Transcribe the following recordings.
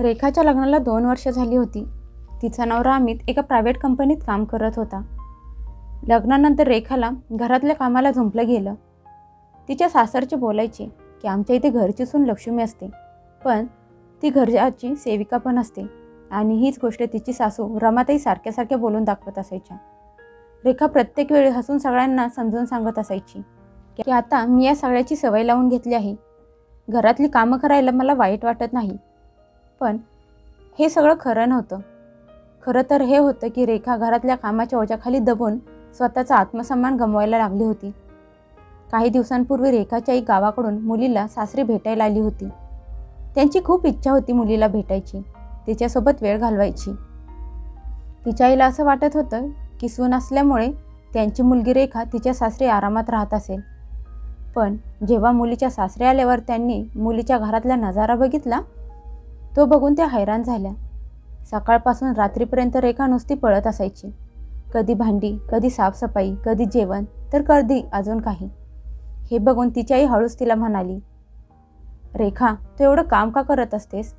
रेखाच्या लग्नाला दोन वर्ष झाली होती. तिचा नवरा अमित एका प्रायव्हेट कंपनीत काम करत होता. लग्नानंतर रेखाला घरातल्या कामाला झुंपलं गेलं. तिच्या सासरचे बोलायचे की आमच्या इथे घरची सून लक्ष्मी असते. पण ती घरची सेविका पण असते आणि हीच गोष्ट तिची सासू रमाताई सारख्या सारख्या बोलून दाखवत असायच्या. रेखा प्रत्येक वेळी हसून सगळ्यांना समजून सांगत असायची की आता मी या सगळ्याची सवय लावून घेतली आहे. घरातली कामं करायला मला वाईट वाटत नाही. पण हे सगळं खरं नव्हतं. खरं तर हे होतं की रेखा घरातल्या कामाच्या ओझ्याखाली दबून स्वतःचा आत्मसन्मान गमवायला लागली होती. काही दिवसांपूर्वी रेखाच्या आई गावाकडून मुलीला सासरी भेटायला आली होती. त्यांची खूप इच्छा होती मुलीला भेटायची तिच्यासोबत वेळ घालवायची. तिच्या आईला असं वाटत होतं की सून असल्यामुळे त्यांची मुलगी रेखा तिच्या सासरी आरामात राहत असेल. पण जेव्हा मुलीच्या सासरे आल्यावर त्यांनी मुलीच्या घरातला नजारा बघितला तो बघून त्या हैराण झाल्या. सकाळपासून रात्रीपर्यंत रेखा नुसती पळत असायची. कधी भांडी कधी साफसफाई कधी जेवण तर कधी अजून काही. हे बघून तिची आई हळूच तिला म्हणाली रेखा तू एवढं काम का करत असतेस?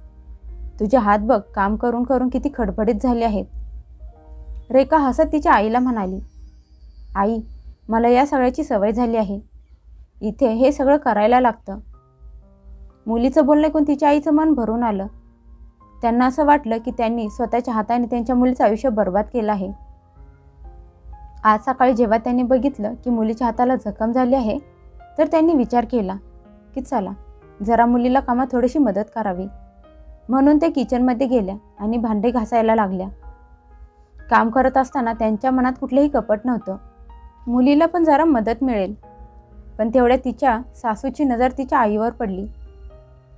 तुझे हात बघ काम करून करून किती खडबडीत झाले आहेत. रेखा हसत तिच्या आईला म्हणाली आई मला या सगळ्याची सवय झाली आहे. इथे हे सगळं करायला लागतं. मुलीचं बोलणं ऐकून तिच्या आईचं मन भरून आलं. त्यांना असं वाटलं की त्यांनी स्वतःच्या हाताने त्यांच्या मुलीचं आयुष्य बर्बाद केलं आहे. आज सकाळी जेव्हा त्यांनी बघितलं की मुलीच्या हाताला जखम झाली आहे तर त्यांनी विचार केला की चला जरा मुलीला कामात थोडीशी मदत करावी. म्हणून ते किचनमध्ये गेल्या आणि भांडे घासायला लागल्या. काम करत असताना त्यांच्या मनात कुठलंही कपट नव्हतं. मुलीला पण जरा मदत मिळेल. पण तेवढ्या तिच्या सासूची नजर तिच्या आईवर पडली.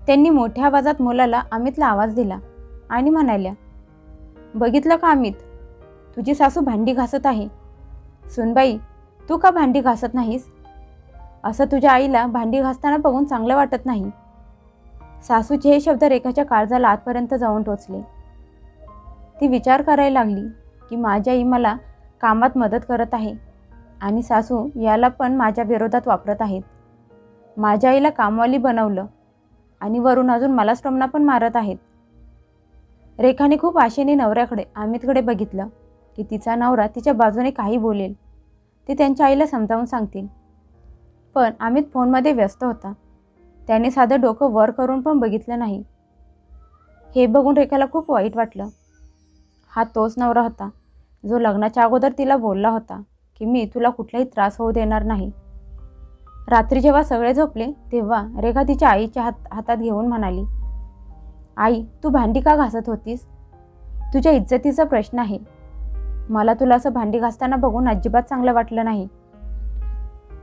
त्यांनी मोठ्या आवाजात मुलाला अमितला आवाज दिला. आणि म्हणाल्या बघितलं का अमित? तुझी सासू भांडी घासत आहे. सुनबाई तू का भांडी घासत नाहीस? असं तुझ्या आईला भांडी घासताना बघून चांगलं वाटत नाही. सासूचे हे शब्द रेखाच्या काळजाला आतपर्यंत जाऊन टोचले. ती विचार करायला लागली की माझी आई मला कामात मदत करत आहे आणि सासू याला पण माझ्या विरोधात वापरत आहेत. माझ्या आईला कामवाली बनवलं आणि वरून अजून मला टोमणा पण मारत आहेत. रेखाने खूप आशेने नवऱ्याकडे अमितकडे बघितलं की तिचा नवरा तिच्या बाजूने काही बोलेल. ते त्यांच्या आईला समजावून सांगतील. पण अमित फोनमध्ये व्यस्त होता. त्याने साधं डोकं वर करून पण बघितलं नाही. हे बघून रेखाला खूप वाईट वाटलं. हा तोच नवरा होता जो लग्नाच्या अगोदर तिला बोलला होता की मी तुला कुठलाही त्रास होऊ देणार नाही. रात्री जेव्हा सगळे झोपले तेव्हा रेखा तिच्या आईच्या हात हातात घेऊन म्हणाली आई तू भांडी का घासत होतीस? तुझ्या इज्जतीचा प्रश्न आहे. मला तुला असं भांडी घासताना बघून अजिबात चांगलं वाटलं नाही.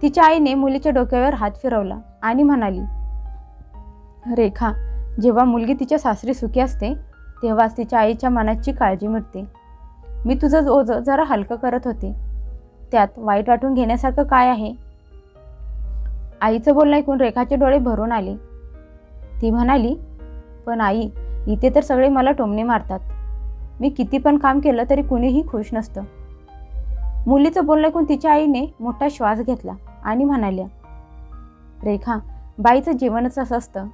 तिच्या आईने मुलीच्या डोक्यावर हात फिरवला आणि म्हणाली रेखा जेव्हा मुलगी तिच्या सासरी सुखी असते तेव्हाच तिच्या आईच्या मनाची काळजी मिळते मी तुझं ओझं जरा हलकं करत होते. त्यात वाईट वाटून घेण्यासारखं काय आहे? आईचं बोलणं ऐकून रेखाचे डोळे भरून आले. ती म्हणाली पण आई इथे तर सगळे मला टोमणे मारतात. मी किती पण काम केलं तरी कुणीही खुश नसतं. मुलीचं बोलणं ऐकून तिच्या आईने मोठा श्वास घेतला आणि म्हणाल्या रेखा बाईचं जीवनच असं असतं.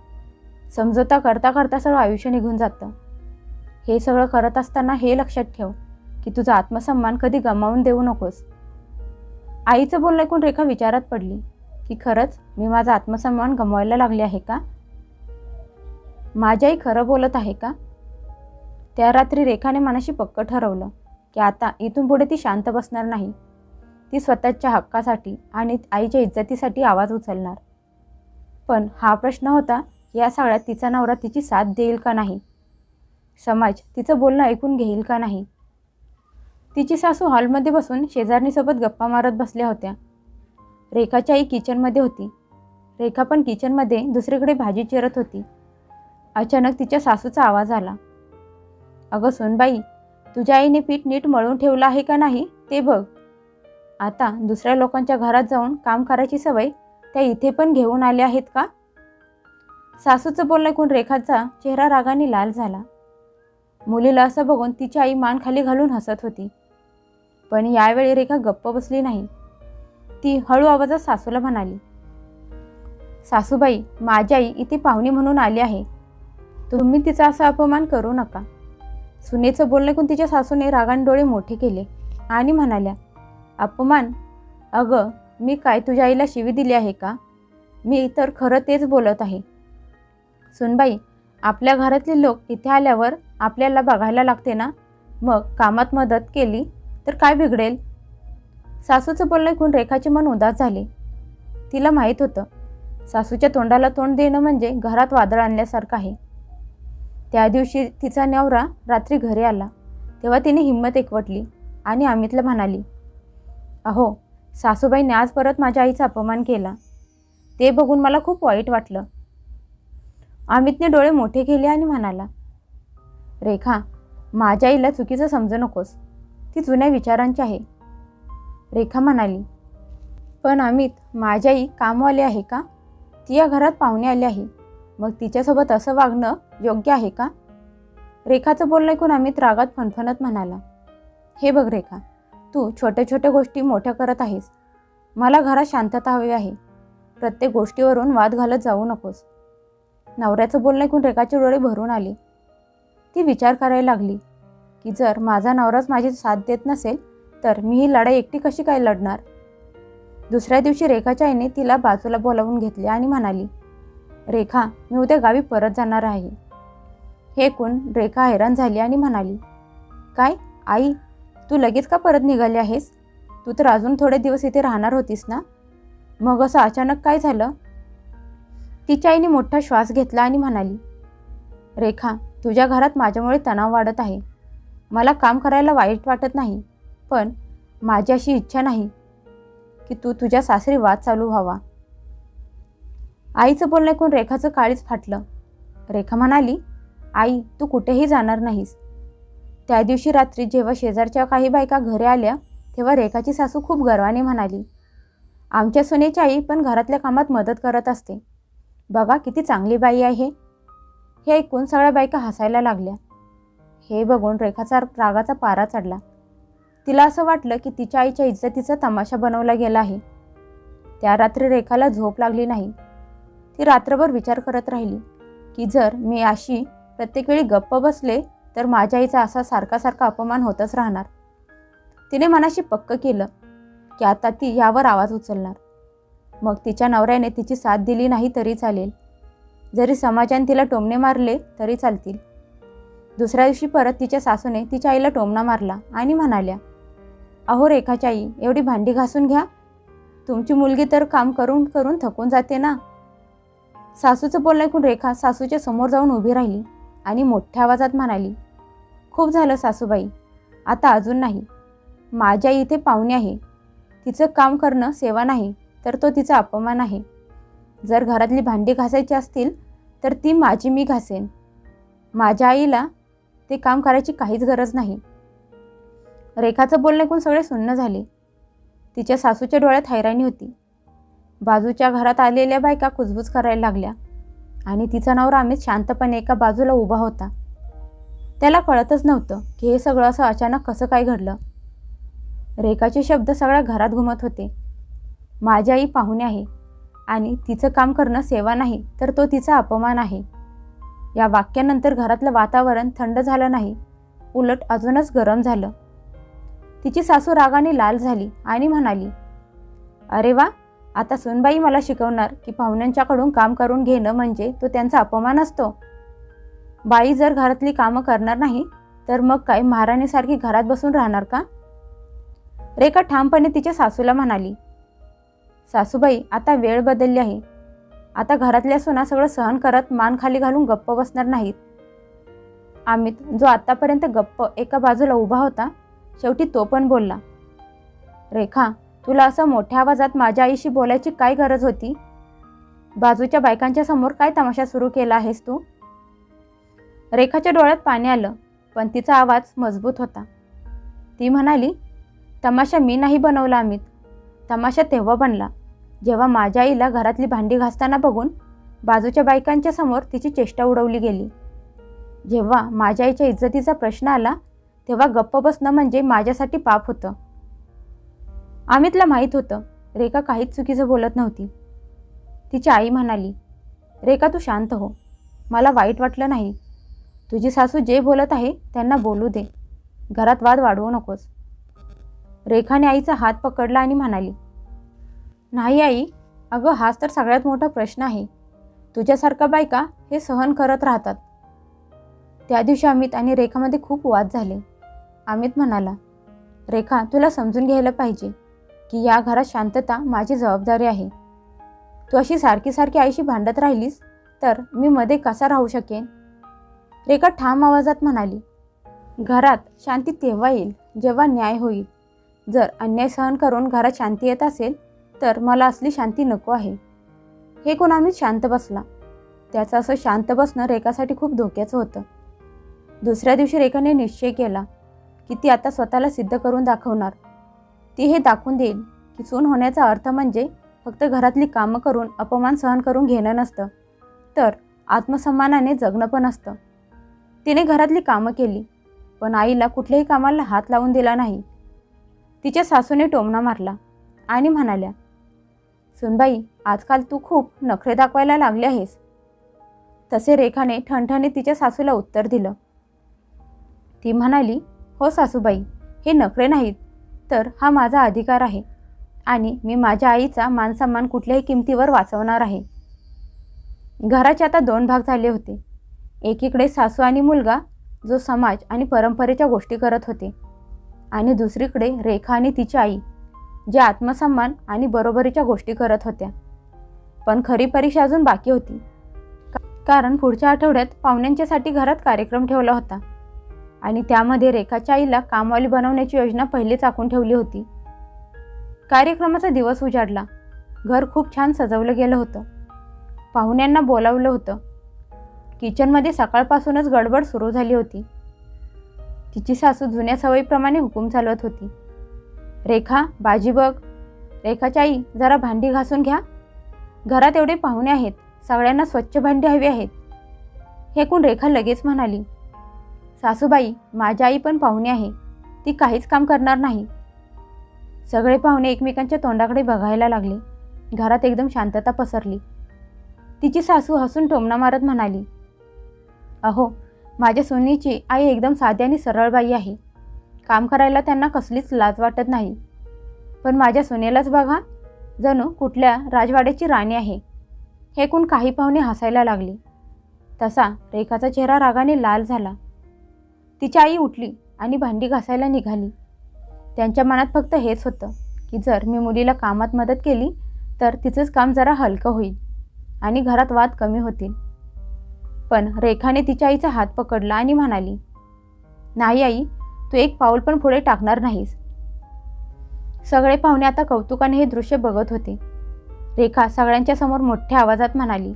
समजोता करता करता सगळं आयुष्य निघून जातं. हे सगळं करत असताना हे लक्षात ठेव की तुझा आत्मसन्मान कधी गमावून देऊ नकोस. आईचं बोलणं ऐकून रेखा विचारात पडली की खरंच मी माझा आत्मसन्मान गमवायला लागले आहे का? माझी आई खरं बोलत आहे का? त्या रात्री रेखाने मनाशी पक्क ठरवलं की आता इथून पुढे ती शांत बसणार नाही. ती स्वतःच्या हक्कासाठी आणि आईच्या इज्जतीसाठी आवाज उचलणार. पण हा प्रश्न होता या सगळ्यात तिचा नवरा तिची साथ देईल का नाही? समाज तिचं बोलणं ऐकून घेईल का नाही? तिची सासू हॉलमध्ये बसून शेजारणीसोबत गप्पा मारत बसल्या होत्या. रेखाची आई किचनमध्ये होती. रेखा पण किचनमध्ये दुसरीकडे भाजी चिरत होती. अचानक तिच्या सासूचा आवाज आला. अगं सोनबाई तुझ्या आईने पीठ नीट मळून ठेवलं आहे का नाही ते बघ. आता दुसऱ्या लोकांच्या घरात जाऊन काम करायची सवय त्या इथे पण घेऊन आल्या आहेत का? सासूचं बोलणं ऐकून रेखाचा चेहरा रागाने लाल झाला. मुलीला असं बघून तिची आई मान खाली घालून हसत होती. पण यावेळी रेखा गप्प बसली नाही. ती हळू आवाजात सासूला म्हणाली सासूबाई माझी आई इथे पाहुणे म्हणून आली आहे. तुम्ही तिचा असा अपमान करू नका. सुनेचं बोलणं ऐकून तिच्या सासूने रागान डोळे मोठे केले आणि म्हणाल्या अपमान? अगं मी काय तुझ्या आईला शिवी दिली आहे का? मी तर खरं तेच बोलत आहे. सुनबाई आपल्या घरातले लोक इथे आल्यावर आपल्याला बघायला लागते ना? मग कामात मदत केली तर काय बिघडेल? सासूचं बोलणं ऐकून रेखाचे मन उदास झाले. तिला माहीत होतं सासूच्या तोंडाला तोंड देणं म्हणजे घरात वादळ आणल्यासारखं आहे. त्या दिवशी तिचा नवरा रात्री घरी आला. तेव्हा तिने हिंमत एकवटली आणि अमितला म्हणाली अहो सासूबाईने आज परत माझ्या आईचा अपमान केला. ते बघून मला खूप वाईट वाटलं. अमितने डोळे मोठे केले आणि म्हणाला रेखा माझ्या आईला चुकीचं समजू नकोस. ती जुन्या विचारांची आहे. रेखा म्हणाली पण अमित माझी आई कामवाली आहे का? ती या घरात पाहुणे आली आहे. मग तिच्यासोबत असं वागणं योग्य आहे का? रेखाचं बोलणं ऐकून अमित रागात फणफणत म्हणाला. हे बघ रेखा तू छोट्या छोट्या गोष्टी मोठ्या करत आहेस. मला घरात शांतता हवी आहे. प्रत्येक गोष्टीवरून वाद घालत जाऊ नकोस. नवऱ्याचं बोलणं ऐकून रेखाचे डोळे भरून आले. ती विचार करायला लागली की जर माझा नवराच माझी साथ देत नसेल तर मी ही लढाई एकटी कशी काय लढणार? दुसऱ्या दिवशी रेखाच्या आईने तिला बाजूला बोलावून घेतले आणि म्हणाली रेखा मी उद्या गावी परत जाणार आहे. हे ऐकून रेखा हैराण झाली आणि म्हणाली काय? आई तू लगेच का परत निघाली आहेस? तू तर अजून थोडे दिवस इथे राहणार होतीस ना? मग असं अचानक काय झालं? तिच्या आईने मोठा श्वास घेतला आणि म्हणाली रेखा तुझ्या घरात माझ्यामुळे तणाव वाढत आहे. मला काम करायला वाईट वाटत नाही पण माझी अशी इच्छा नाही की तू तुझ्या सासरी वाद चालू व्हावा. आईचं बोलणं ऐकून रेखाचं काळीच फाटलं. रेखा म्हणाली आई तू कुठेही जाणार नाहीस. त्या दिवशी रात्री जेव्हा शेजारच्या काही बायका घरी आल्या तेव्हा रेखाची सासू खूप गर्वाने म्हणाली आमच्या सुनेची आई पण घरातल्या कामात मदत करत असते. बघा किती चांगली बाई आहे. हे ऐकून सगळ्या बायका हसायला लागल्या. हे बघून रेखाचा रागाचा पारा चढला. तिला असं वाटलं की तिच्या आईच्या इज्जतीचा तमाशा बनवला गेला आहे. त्या रात्री रेखाला झोप लागली नाही. ती रात्रभर विचार करत राहिली की जर मी अशी प्रत्येक वेळी गप्प बसले तर माझ्या आईचा असा सारखा सारखा अपमान होतच राहणार. तिने मनाशी पक्क केलं की आता ती यावर आवाज उचलणार. मग तिच्या नवऱ्याने तिची साथ दिली नाही तरी चालेल. जरी समाजाने तिला टोमणे मारले तरी चालतील. दुसऱ्या दिवशी परत तिच्या सासूने तिच्या आईला टोमणा मारला आणि म्हणाल्या अहो रेखाची आई एवढी भांडी घासून घ्या. तुमची मुलगी तर काम करून करून थकून जाते ना. सासूचं बोलणं ऐकून रेखा सासूच्या समोर जाऊन उभी राहिली आणि मोठ्या आवाजात म्हणाली खूप झालं सासूबाई आता अजून नाही. माझ्या इथे पाहुणे आहे. तिचं काम करणं सेवा नाही तर तो तिचा अपमान आहे. जर घरातली भांडी घासायची असतील तर ती माझी मी घासेन. माझ्या आईला ते काम करायची काहीच गरज नाही. रेखाचं बोलणं ऐकून सगळे सुन्न झाले. तिच्या सासूच्या डोळ्यात हैराणी होती. बाजूच्या घरात आलेल्या बायका कुजबूज करायला लागल्या. आणि तिचा नवरा अमित शांतपणे एका बाजूला उभा होता. त्याला कळतच नव्हतं की हे सगळं असं अचानक कसं काय घडलं. रेखाचे शब्द सगळ्या घरात घुमत होते. माझी आई पाहुणे आहे आणि तिचं काम करणं सेवा नाही तर तो तिचा अपमान आहे. या वाक्यानंतर घरातलं वातावरण थंड झालं नाही. उलट अजूनच गरम झालं. तिची सासू रागाने लाल झाली आणि म्हणाली अरे वा आता सुनबाई मला शिकवणार की पाहुण्यांच्याकडून काम करून घेणं म्हणजे तो त्यांचा अपमान असतो. बाई जर घरातली कामं करणार नाही तर मग काय महाराणीसारखी घरात बसून राहणार का? रेखा ठामपणे तिच्या सासूला म्हणाली सासूबाई आता वेळ बदलली आहे. आता घरातल्या सुना सगळं सहन करत मान खाली घालून गप्प बसणार नाहीत. अमित जो आतापर्यंत गप्प एका बाजूला उभा होता शेवटी तो पण बोलला रेखा तुला असं मोठ्या आवाजात माझ्या आईशी बोलायची काय गरज होती? बाजूच्या बायकांच्या समोर काय तमाशा सुरू केला आहेस तू? रेखाच्या डोळ्यात पाणी आलं पण तिचा आवाज मजबूत होता. ती म्हणाली तमाशा मी नाही बनवला अमित. तमाशा तेव्हा बनला जेव्हा माझ्या आईला घरातली भांडी घासताना बघून बाजूच्या बायकांच्या समोर तिची चेष्टा उडवली गेली. जेव्हा माझ्या आईच्या इज्जतीचा प्रश्न आला तेव्हा गप्प बसणं म्हणजे माझ्यासाठी पाप होतं. अमितला माहीत होतं. रेखा काहीच चुकीचं बोलत नव्हती. तिची आई म्हणाली रेखा तू शांत हो. मला वाईट वाटलं नाही. तुझी सासू जे बोलत आहे त्यांना बोलू दे. घरात वाद वाढवू नकोस. रेखाने आईचा हात पकडला आणि म्हणाली नाही आई अगं हाच तर सगळ्यात मोठा प्रश्न आहे. तुझ्यासारखा बायका हे सहन करत राहतात. त्या दिवशी अमित आणि रेखामध्ये खूप वाद झाले. अमित म्हणाला रेखा तुला समजून घ्यायला पाहिजे. की या घरात शांतता माझी जबाबदारी आहे. तू अशी सारखी सारखी आईशी भांडत राहिलीस तर मी मध्ये कसा राहू शकेन? रेखा ठाम आवाजात म्हणाली घरात शांती तेव्हा येईल जेव्हा न्याय होईल. जर अन्याय सहन करून घरात शांती येत असेल तर मला असली शांती नको आहे. हे कोण आम्ही शांत बसला. त्याचं असं शांत बसणं रेखासाठी खूप धोक्याचं होतं. दुसऱ्या दिवशी रेखाने निश्चय केला की ती आता स्वतःला सिद्ध करून दाखवणार. ती हे दाखवून देईल की सून होण्याचा अर्थ म्हणजे फक्त घरातली कामं करून अपमान सहन करून घेणं नसतं तर आत्मसन्मानाने जगणं पण असतं. तिने घरातली कामं केली पण आईला कुठल्याही कामाला हात लावून दिला नाही. तिच्या सासूने टोमणा मारला आणि म्हणाल्या सुनबाई आजकाल तू खूप नखरे दाखवायला लागले आहेस. तसे रेखाने ठणठणे तिच्या सासूला उत्तर दिलं. ती म्हणाली हो सासूबाई हे नखरे नाहीत. तर हा माझा अधिकार आहे आणि मी माझ्या आईचा मानसन्मान कुठल्याही किमतीवर वाचवणार आहे. घराचे आता दोन भाग झाले होते. एकीकडे सासू आणि मुलगा जो समाज आणि परंपरेच्या गोष्टी करत होते. आणि दुसरीकडे रेखा आणि तिची आई जे आत्मसन्मान आणि बरोबरीच्या गोष्टी करत होत्या. पण खरी परीक्षा अजून बाकी होती. कारण पुढच्या आठवड्यात पाहुण्यांच्यासाठी घरात कार्यक्रम ठेवला होता. आणि त्यामध्ये रेखाच्या आईला कामवाली बनवण्याची योजना पहिलेच आखून ठेवली होती. कार्यक्रमाचा दिवस उजाडला. घर खूप छान सजवलं गेलं होतं. पाहुण्यांना बोलावलं होतं. किचनमध्ये सकाळपासूनच गडबड सुरू झाली होती. तिची सासू जुन्या सवयीप्रमाणे हुकूम चालवत होती. रेखा बाजी बघ. रेखाच्या आई जरा भांडी घासून घ्या. घरात एवढे पाहुणे आहेत. सगळ्यांना स्वच्छ भांडी हवी आहेत. हे कोण रेखा लगेच म्हणाली. सासूबाई माझी आई पण पाहुणे आहे. ती काहीच काम करणार नाही. सगळे पाहुणे एकमेकांच्या तोंडाकडे बघायला लागले. घरात एकदम शांतता पसरली. तिची सासू हसून टोमणा मारत म्हणाली अहो माझ्या सोनीची आई एकदम साधी आणि सरळ बाई आहे. काम करायला त्यांना कसलीच लाज वाटत नाही. पण माझ्या सोनेलाच बघा जणू कुठल्या राजवाड्याची राणी आहे. हे कोण काही पाहुणे हसायला लागले. तसा रेखाचा चेहरा रागाने लाल झाला. तिची आई उठली आणि भांडी घासायला निघाली. त्यांच्या मनात फक्त हेच होतं की जर मी मुलीला कामात मदत केली तर तिचंच काम जरा हलकं होईल आणि घरात वाद कमी होतील. पण रेखाने तिच्या आईचा हात पकडला आणि म्हणाली नाही आई तू एक पाऊल पण पुढे टाकणार नाहीस. सगळे पाहुणे आता कौतुकाने हे दृश्य बघत होते. रेखा सगळ्यांच्या समोर मोठ्या आवाजात म्हणाली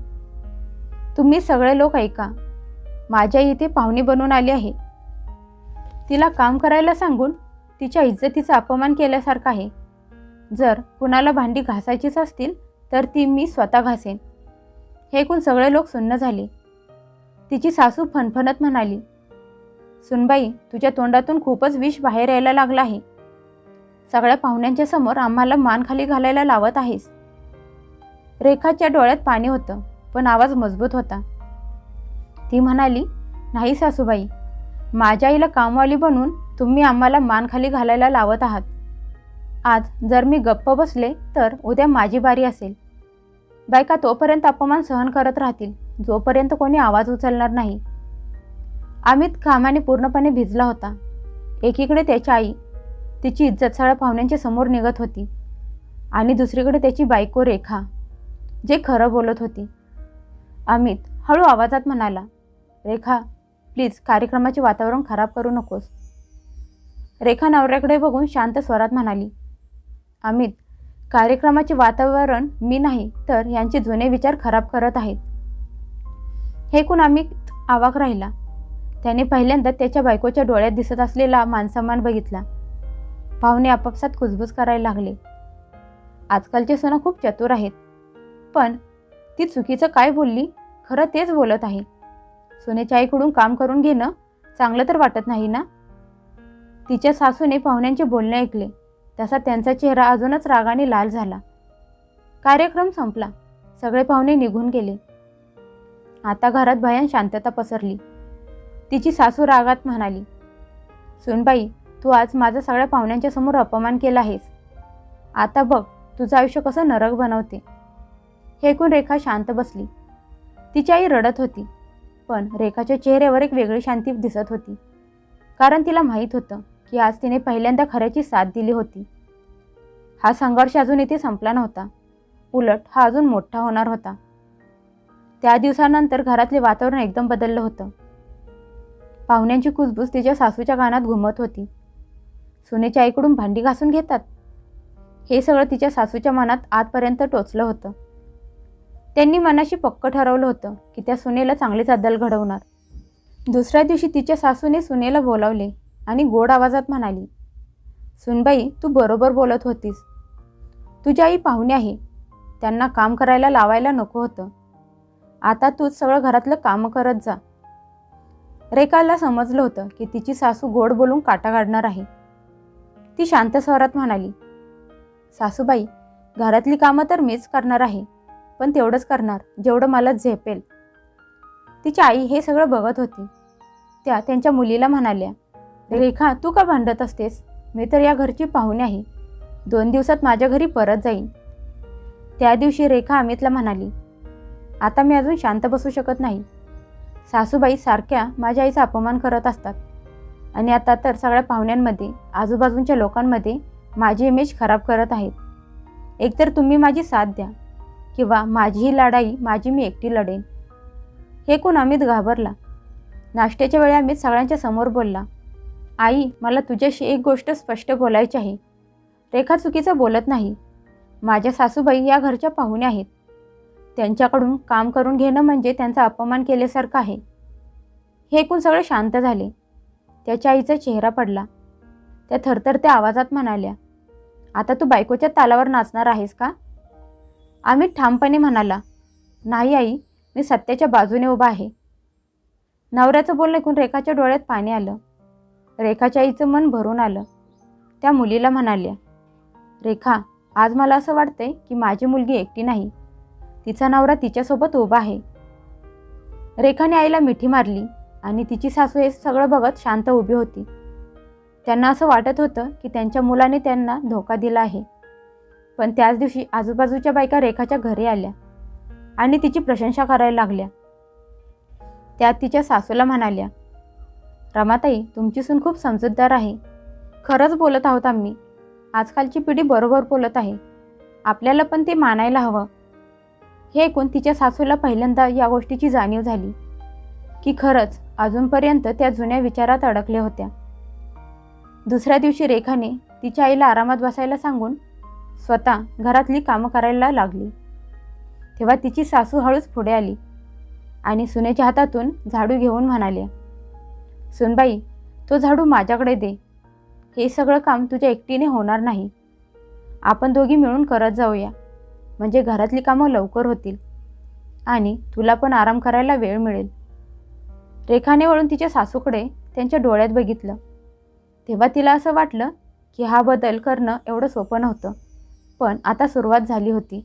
तुम्ही सगळे लोक ऐका माझ्या इथे पाहुणे बनून आले आहे. तिला काम करायला सांगून तिच्या इज्जतीचा अपमान केल्यासारखं आहे. जर कुणाला भांडी घासायचीच असतील तर ती मी स्वतः घासेन. हे ऐकून सगळे लोक सुन्न झाले. तिची सासू फणफणत म्हणाली सुनबाई तुझ्या तोंडातून खूपच विष बाहेर यायला लागला आहे. सगळ्या पाहुण्यांच्या समोर आम्हाला मान खाली घालायला लावत आहेस. रेखाच्या डोळ्यात पाणी होतं पण आवाज मजबूत होता. ती म्हणाली नाही सासूबाई माझ्या आईला कामवाली बनून तुम्ही आम्हाला मान खाली घालायला लावत आहात. आज जर मी गप्प बसले तर उद्या माझी बारी असेल. बायका तोपर्यंत अपमान सहन करत राहतील. जोपर्यंत कोणी आवाज उचलणार नाही. अमित कामाने पूर्णपणे भिजला होता. एकीकडे त्याची आई तिची इज्जत सगळ्या पाहुण्यांच्या समोर निघत होती आणि दुसरीकडे त्याची बायको रेखा जे खरं बोलत होती. अमित हळू आवाजात म्हणाला रेखा प्लीज कार्यक्रमाचे वातावरण खराब करू नकोस. रेखा नवऱ्याकडे बघून शांत स्वरात म्हणाली अमित कार्यक्रमाचे वातावरण मी नाही तर यांचे जुने विचार खराब करत आहेत. हे कोण अमित आवाक राहिला? त्याने पहिल्यांदा त्याच्या बायकोच्या डोळ्यात दिसत असलेला मानसमान बघितला. पाहुणे आपापसात कुजबूज करायला लागले. आजकालचे सण खूप चतुर आहेत. पण ती चुकीचं काय बोलली? खरं तेच बोलत आहे. सोन्याच्या आईकडून काम करून घेणं चांगलं तर वाटत नाही ना? तिच्या सासूने पाहुण्यांचे बोलणे ऐकले. तसा त्यांचा चेहरा अजूनच रागाने लाल झाला. कार्यक्रम संपला. सगळे पाहुणे निघून गेले. आता घरात भयान शांतता पसरली. तिची सासू रागात म्हणाली सुनबाई तू आज माझा सगळ्या पाहुण्यांच्या समोर अपमान केला आहेस. आता बघ तुझं आयुष्य कसं नरक बनवते. हे ऐकून रेखा शांत बसली. तिची आई रडत होती. पण रेखाच्या चेहऱ्यावर एक वेगळी शांती दिसत होती. कारण तिला माहीत होतं की आज तिने पहिल्यांदा खऱ्याची साथ दिली होती. हा संघर्ष अजून इथे संपला नव्हता. उलट हा अजून मोठा होणार होता. त्या दिवसानंतर घरातले वातावरण एकदम बदललं होतं. पाहुण्यांची कुजबूज तिच्या सासूच्या कानात घुमत होती. सुनेच्या आईकडून भांडी घासून घेतात? हे सगळं तिच्या सासूच्या मनात आतपर्यंत टोचलं होतं. त्यांनी मनाशी पक्क ठरवलं होतं की त्या सुनेला चांगलीच अद्दल घडवणार. दुसऱ्या दिवशी तिच्या सासूने सुनेला बोलावले आणि गोड आवाजात म्हणाली सुनबाई तू बरोबर बोलत होतीस. तुझी आई पाहुणे आहे. त्यांना काम करायला लावायला नको होतं. आता तूच सगळं घरातलं कामं करत जा. रेखाला समजलं होतं की तिची सासू गोड बोलून काटा काढणार आहे. ती शांत स्वरात म्हणाली सासूबाई घरातली कामं तर मीच करणार आहे. पण तेवढंच करणार जेवढं मला झेपेल. तिची आई हे सगळं बघत होती. त्या त्यांच्या मुलीला म्हणाल्या रेखा तू का भांडत असतेस? मी तर या घरची पाहुणे आहे. दोन दिवसात माझ्या घरी परत जाईन. त्या दिवशी रेखा अमितला म्हणाली आता मी अजून शांत बसू शकत नाही. सासूबाई सारख्या माझ्या आईचा अपमान करत असतात. आणि आता तर सगळ्या पाहुण्यांमध्ये आजूबाजूच्या लोकांमध्ये माझी इमेज खराब करत आहेत. एकतर तुम्ही माझी साथ द्या किंवा माझी ही लढाई माझी मी एकटी लढेन. हे कोण अमित घाबरला? नाश्त्याच्या वेळी अमित सगळ्यांच्या समोर बोलला आई मला तुझ्याशी एक गोष्ट स्पष्ट बोलायची आहे. रेखा चुकीचं बोलत नाही. माझ्या सासूबाई या घरच्या पाहुण्या आहेत. त्यांच्याकडून काम करून घेणं म्हणजे त्यांचा अपमान केल्यासारखं आहे. हे ऐकून सगळे शांत झाले. त्याच्या आईचा चेहरा पडला. त्या थरथरत्या आवाजात म्हणाल्या आता तू बायकोच्या तालावर नाचणार आहेस का? अमित ठामपणे म्हणाला नाही आई मी सत्याच्या बाजूने उभा आहे. नवऱ्याचं बोलणं ऐकून रेखाच्या डोळ्यात पाणी आलं. रेखाच्या आईचं मन भरून आलं. त्या मुलीला म्हणाल्या रेखा आज मला असं वाटतंय की माझी मुलगी एकटी नाही. तिचा नवरा तिच्यासोबत उभा आहे. रेखाने आईला मिठी मारली आणि तिची सासू हे सगळं बघत शांत उभी होती. त्यांना असं वाटत होतं की त्यांच्या मुलाने त्यांना धोका दिला आहे. पण त्याच दिवशी आजूबाजूच्या बायका रेखाच्या घरी आल्या आणि तिची प्रशंसा करायला लागल्या. त्या तिच्या सासूला म्हणाल्या रमाताई तुमची सून खूप समजूतदार आहे. खरंच बोलत आहोत आम्ही. आजकालची पिढी बरोबर बोलत आहे. आपल्याला पण ते मानायला हवं. हे ऐकून तिच्या सासूला पहिल्यांदा या गोष्टीची जाणीव झाली की खरंच अजूनपर्यंत त्या जुन्या विचारात अडकल्या होत्या. दुसऱ्या दिवशी रेखाने तिच्या आईला आरामात बसायला सांगून स्वतः घरातली कामं करायला लागली. तेव्हा तिची सासू हळूच पुढे आली आणि सुनेच्या हातातून झाडू घेऊन म्हणाले सुनबाई तो झाडू माझ्याकडे दे. हे सगळं काम तुझ्या एकटीने होणार नाही. आपण दोघी मिळून करत जाऊया. म्हणजे घरातली कामं लवकर होतील आणि तुला पण आराम करायला वेळ मिळेल. रेखाने वळून तिच्या सासूकडे त्यांच्या डोळ्यात बघितलं. तेव्हा तिला असं वाटलं की हा बदल करणं एवढं सोपं नव्हतं. पण आता सुरुवात झाली होती.